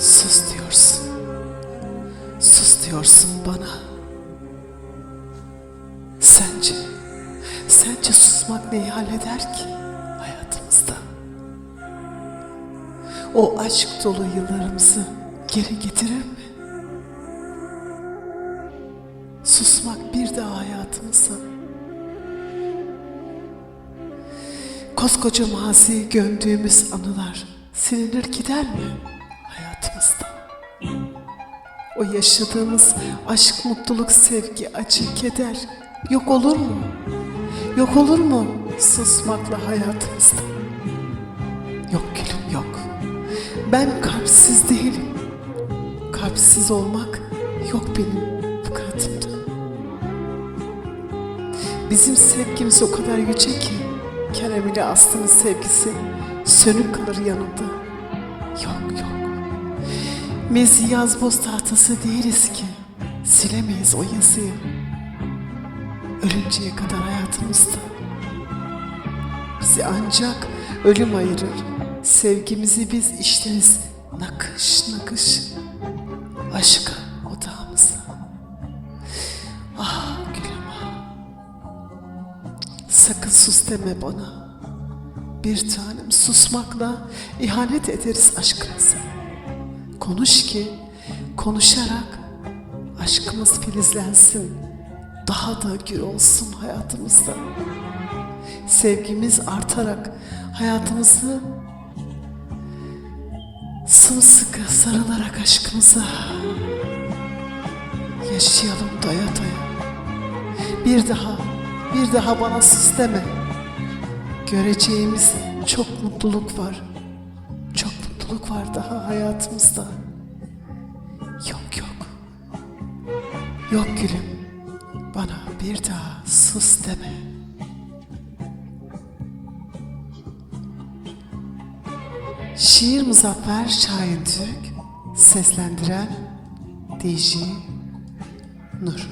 Sus diyorsun. Sus diyorsun bana. Sence, sence susmak neyi halleder ki hayatımızda? O aşk dolu yıllarımızı geri getirir mi? Susmak bir daha hayatımıza. Koskoca maziye gömdüğümüz anılar silinir gider mi? O yaşadığımız aşk, mutluluk, sevgi, acı, keder yok olur mu? Yok olur mu susmakla hayatımızda? Yok gülüm yok. Ben kalpsiz değilim. Kalpsiz olmak yok benim fıkratımda. Bizim sevgimiz o kadar yüce ki Kerem ile Aslı'nın sevgisi sönük kalır yanında. Yok yok. Biz yazboz tahtası değiliz ki silemeyiz o yazıyı. Ölünceye kadar hayatımızda. Bizi ancak ölüm ayırır. Sevgimizi biz işleriz nakış nakış. Aşka odağımıza. Ah gülüm ah. Sakın sus deme bana. Bir tanem susmakla ihanet ederiz aşkımıza. Konuş ki konuşarak aşkımız filizlensin. Daha da gür olsun hayatımızda. Sevgimiz artarak hayatımızı sımsıkı sarılarak aşkımıza yaşayalım doya doya. Bir daha, bir daha bana sus deme. Göreceğimiz çok mutluluk var. Mutluluk var daha hayatımızda. Yok yok. Yok gülüm. Bana bir daha sus deme. Şiir Muzaffer Şahin Türk Seslendiren DJ Nur